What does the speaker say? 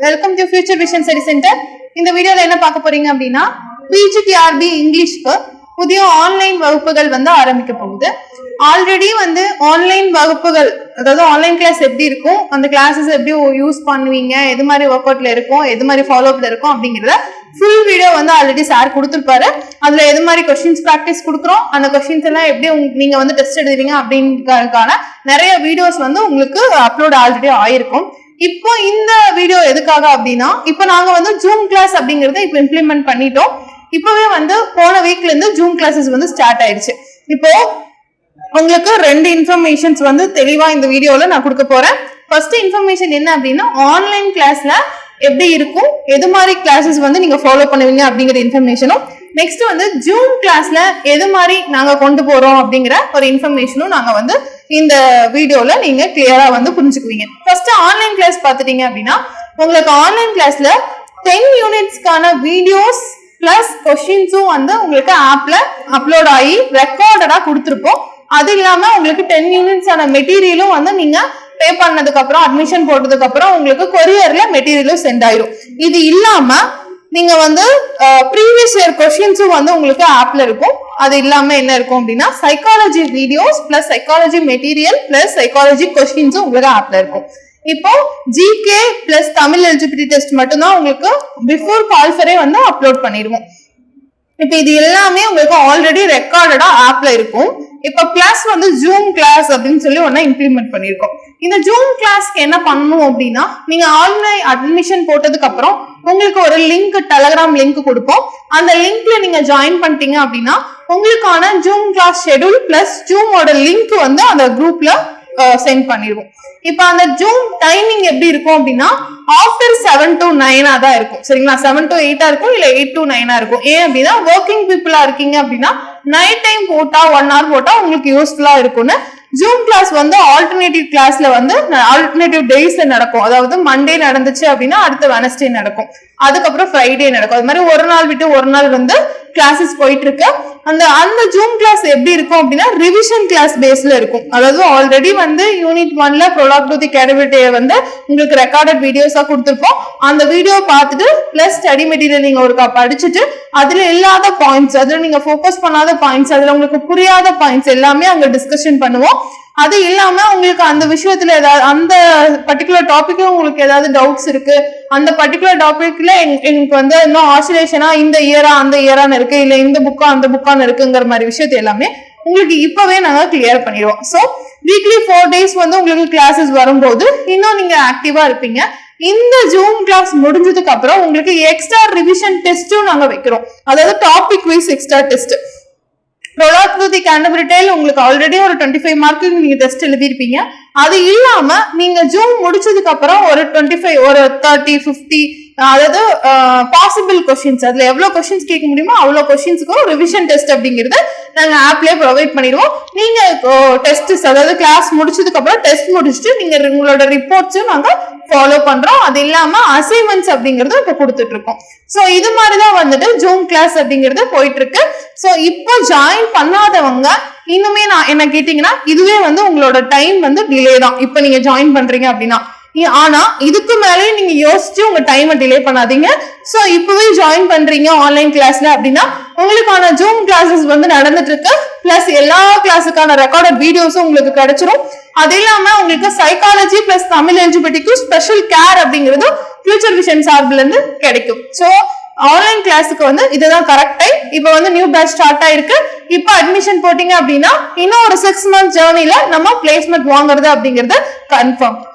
Welcome to Future Vision Study Centre இந்த வீடியோல என்ன பார்க்க போறீங்க அப்படின்னா பிஜிடிஆர்பி இங்கிலீஷ்க்கு புதிய ஆன்லைன் வகுப்புகள் வந்து ஆரம்பிக்க போகுது. ஆல்ரெடி வந்து ஆன்லைன் வகுப்புகள் அதாவது ஆன்லைன் கிளாஸ் எப்படி இருக்கும் அந்த கிளாஸஸ் எப்படி யூஸ் பண்ணுவீங்க எது மாதிரி ஒர்க் அவுட்ல இருக்கும் எது மாதிரி ஃபாலோ அப்ல இருக்கும் அப்படிங்கறத ஃபுல் வீடியோ வந்து ஆல்ரெடி சார் கொடுத்துருப்பாரு. அதுல எது மாதிரி கொஸ்டின்ஸ் ப்ராக்டிஸ் கொடுக்குறோம் அந்த கொஸ்டின்ஸ் எல்லாம் எப்படி நீங்க வந்து டெஸ்ட் எழுதுவீங்க அப்படின்றதுக்கான நிறைய வீடியோஸ் வந்து உங்களுக்கு அப்லோட் ஆல்ரெடி ஆயிருக்கும். இப்போ இந்த வீடியோ எதுக்காக அப்படின்னா இப்போ நாங்க வந்து ஜூம் கிளாஸ் அப்படிங்கறத இப்போ இம்ப்ளிமெண்ட் பண்ணிட்டோம். இப்பவே வந்து போன வீக்ல இருந்து ஜூம் கிளாஸஸ் வந்து ஸ்டார்ட் ஆயிடுச்சு. இப்போ உங்களுக்கு ரெண்டு இன்ஃபர்மேஷன்ஸ் வந்து தெளிவா இந்த வீடியோல நான் கொடுக்க போறேன். ஃபர்ஸ்ட் இன்ஃபர்மேஷன் என்ன அப்படின்னா ஆன்லைன் கிளாஸ்ல எப்படி இருக்கும் எது மாதிரி கிளாஸஸ் வந்து நீங்க ஃபாலோ பண்ணுவீங்க அப்படிங்கிற இன்ஃபர்மேஷனும் நெக்ஸ்ட் வந்து ஜூம் கிளாஸ்ல எது மாதிரி நாங்க கொண்டு போறோம் அப்படிங்கிற ஒரு இன்ஃபர்மேஷனும் நாங்க வந்து இந்த வீடியோல நீங்க கிளியரா வந்து புரிஞ்சுக்குவீங்க. ஃபர்ஸ்ட் ஆன்லைன் கிளாஸ் பாத்துட்டீங்க அப்படின்னா உங்களுக்கு ஆன்லைன் கிளாஸ்ல டென் யூனிட்ஸ்க்கான வீடியோஸ் பிளஸ் கொஷின்ஸும் வந்து உங்களுக்கு ஆப்ல அப்லோட் ஆகி ரெக்கார்டடா கொடுத்துருப்போம். அது இல்லாம உங்களுக்கு டென் யூனிட்ஸான மெட்டீரியலும் வந்து நீங்க பே பண்ணதுக்கு அப்புறம் அட்மிஷன் போட்டதுக்கு அப்புறம் உங்களுக்கு கொரியர்ல மெட்டீரியலும் சென்ட் ஆயிரும். இது இல்லாம நீங்க வந்து ப்ரீவியஸ் இயர் கொஷின்ஸும் வந்து உங்களுக்கு ஆப்ல இருக்கும். அது இல்லாம என்ன இருக்கும் அப்படின்னா psychology videos plus psychology material plus psychology கொஸ்டின்ஸும் உங்களுக்கு ஆப்ல இருக்கும். இப்போ GK plus Tamil eligibility test மட்டும்தான் உங்களுக்கு பிஃபோர் கால்ஃபரே வந்து அப்லோட் பண்ணிடுவோம். இப்போ இது எல்லாமே உங்களுக்கு ஆல்ரெடி ரெக்கார்டடா ஆப்ல இருக்கும். இப்போ கிளாஸ் வந்து ஜூம் கிளாஸ் அப்படின்னு சொல்லி ஒன்னா இம்ப்ளிமெண்ட் பண்ணியிருக்கோம். இந்த ஜூம் கிளாஸ்க்கு என்ன பண்ணணும் அப்படின்னா நீங்க ஆன்லைன் அட்மிஷன் போட்டதுக்கு அப்புறம் உங்களுக்கு ஒரு லிங்க் டெலகிராம் லிங்க் கொடுப்போம். அந்த லிங்க்ல நீங்க ஜாயின் பண்ணிட்டீங்க அப்படின்னா உங்களுக்கான ஜூம் கிளாஸ் ஷெட்யூல் பிளஸ் ஜூமோட லிங்க் வந்து அந்த குரூப்ல சென்ட் பண்ணிடுவோம். இப்போ அந்த ஜூம் டைமிங் எப்படி இருக்கும் அப்படின்னா ஆஃப்டர் செவன் டு நைனா தான் இருக்கும். சரிங்களா? செவன் டு எயிட்டா இருக்கும் இல்ல எயிட் டு நைனா இருக்கும். ஏன் அப்படின்னா ஒர்க்கிங் பீப்புளா இருக்கீங்க அப்படின்னா நைட் டைம் போட்டா ஒன் ஹவர் போட்டா உங்களுக்கு யூஸ்ஃபுல்லா இருக்கும்னு ஜூம் கிளாஸ் வந்து ஆல்டர்னேட்டிவ் கிளாஸ்ல வந்து ஆல்டர்னேட்டிவ் டேஸ்ல நடக்கும். அதாவது மண்டே நடந்துச்சு அப்படின்னா அடுத்த வெனஸ்டே நடக்கும். அதுக்கப்புறம் ஃப்ரைடே நடக்கும். அது மாதிரி ஒரு நாள் விட்டு ஒரு நாள் வந்து கிளாஸஸ் போயிட்டு இருக்கு அந்த அந்த ஜூம் கிளாஸ் எப்படி இருக்கும் அப்படின்னா ரிவிஷன் கிளாஸ் பேஸ்ல இருக்கும். அதாவது ஆல்ரெடி வந்து யூனிட் ஒன்ல ப்ரொலாக் டு தி கேடபிலிட்டியை வந்து உங்களுக்கு ரெக்கார்டட் வீடியோஸா கொடுத்துருப்போம் அந்த வீடியோ பார்த்துட்டு பிளஸ் ஸ்டடி மெட்டீரியல் நீங்க ஒருக்கா படிச்சுட்டு அதுல இல்லாத பாயிண்ட்ஸ் அதுல நீங்க ஃபோக்கஸ் பண்ணாத பாயிண்ட்ஸ் அதுல உங்களுக்கு புரியாத பாயிண்ட்ஸ் எல்லாமே அங்க டிஸ்கஷன் பண்ணுவோம். அது இல்லாம உங்களுக்கு அந்த விஷயத்துல ஏதாவது அந்த பர்டிகுலர் டாபிக்ல உங்களுக்கு ஏதாவது டவுட்ஸ் இருக்கு? அந்த பர்டிகுலர் டாபிக்ல எனக்கு வந்து இன்னும் ஆசிலேஷனா இந்த இயரா அந்த இயரான்னு இருக்கு இல்ல இந்த புக்கா அந்த புக்கான்னு இருக்குங்கிற மாதிரி விஷயத்தை எல்லாமே உங்களுக்கு இப்பவே நாங்க கிளியர் பண்ணிடுவோம். ஸோ வீக்லி ஃபோர் டேஸ் வந்து உங்களுக்கு கிளாஸஸ் வரும்போது இன்னும் நீங்க ஆக்டிவா இருப்பீங்க. இந்த ஜூம் கிளாஸ் முடிஞ்சதுக்கு அப்புறம் உங்களுக்கு எக்ஸ்ட்ரா ரிவிஷன் டெஸ்ட்டும் நாங்க வைக்கிறோம். அதாவது டாபிக் வைஸ் எக்ஸ்ட்ரா டெஸ்ட் ப்ரொலாக் டு உங்களுக்கு ஆல்ரெடி ஒரு டுவெண்ட்டி ஃபைவ் மார்க்கு நீங்க டெஸ்ட் எழுதியிருப்பீங்க. அது இல்லாம நீங்க ஜூம் முடிச்சதுக்கு அப்புறம் ஒரு டுவெண்ட்டி ஃபைவ் ஒரு தேர்ட்டி ஃபிஃப்டி அதாவது பாசிபிள் கொஸ்டின்ஸ் அதுல எவ்வளவு கொஸ்டின்ஸ் கேட்க முடியுமோ அவ்வளவு கொஸ்டின்ஸுக்கும் ரிவிஷன் டெஸ்ட் அப்படிங்கிறது நாங்க ஆப்லயே ப்ரொவைட் பண்ணிடுவோம். நீங்க டெஸ்ட் அதாவது கிளாஸ் முடிச்சதுக்கு அப்புறம் டெஸ்ட் முடிச்சுட்டு நீங்க உங்களோட ரிப்போர்ட்ஸும் நாங்க ஃபாலோ பண்றோம். அது இல்லாம அசைன்மெண்ட்ஸ் அப்படிங்கறதும் இப்ப கொடுத்துட்டு இருக்கோம் சோ இது மாதிரிதான் வந்துட்டு ஜூம் கிளாஸ் அப்படிங்கிறது போயிட்டு இருக்கு சோ இப்போ ஜாயின் பண்ணாதவங்க இன்னுமே நான் என்ன கேட்டீங்கன்னா இதுவே வந்து உங்களோட டைம் வந்து டிலே தான். இப்போ நீங்க ஜாயின் பண்றீங்க அப்படின்னா ஆனா இதுக்கு மேலே நீங்க யோசிச்சு உங்க டைமை டிலே பண்ணாதீங்க. ஸோ இப்பவே ஜாயின் பண்றீங்க ஆன்லைன் கிளாஸ்ல அப்படின்னா உங்களுக்கான ஜூம் கிளாஸஸ் வந்து நடந்துட்டு இருக்கு பிளஸ் எல்லா கிளாஸுக்கான ரெக்கார்டட் வீடியோஸும் உங்களுக்கு கிடைச்சிரும். அது இல்லாம உங்களுக்கு சைக்காலஜி பிளஸ் தமிழ் எலிஜிபிலிட்டிக்கும் ஸ்பெஷல் கேர் அப்படிங்கிறது ஃபியூச்சர் விஷன் சார்பில் இருந்து கிடைக்கும். ஸோ ஆன்லைன் கிளாஸுக்கு வந்து இதுதான் கரெக்ட் டைம் இப்போ வந்து நியூ பேட்ச் ஸ்டார்ட் ஆயிருக்கு. இப்போ அட்மிஷன் போட்டீங்க அப்படின்னா இன்னும் ஒரு சிக்ஸ் மந்த் ஜேர்னில நம்ம பிளேஸ்மெண்ட் வாங்குறது அப்படிங்கிறது confirm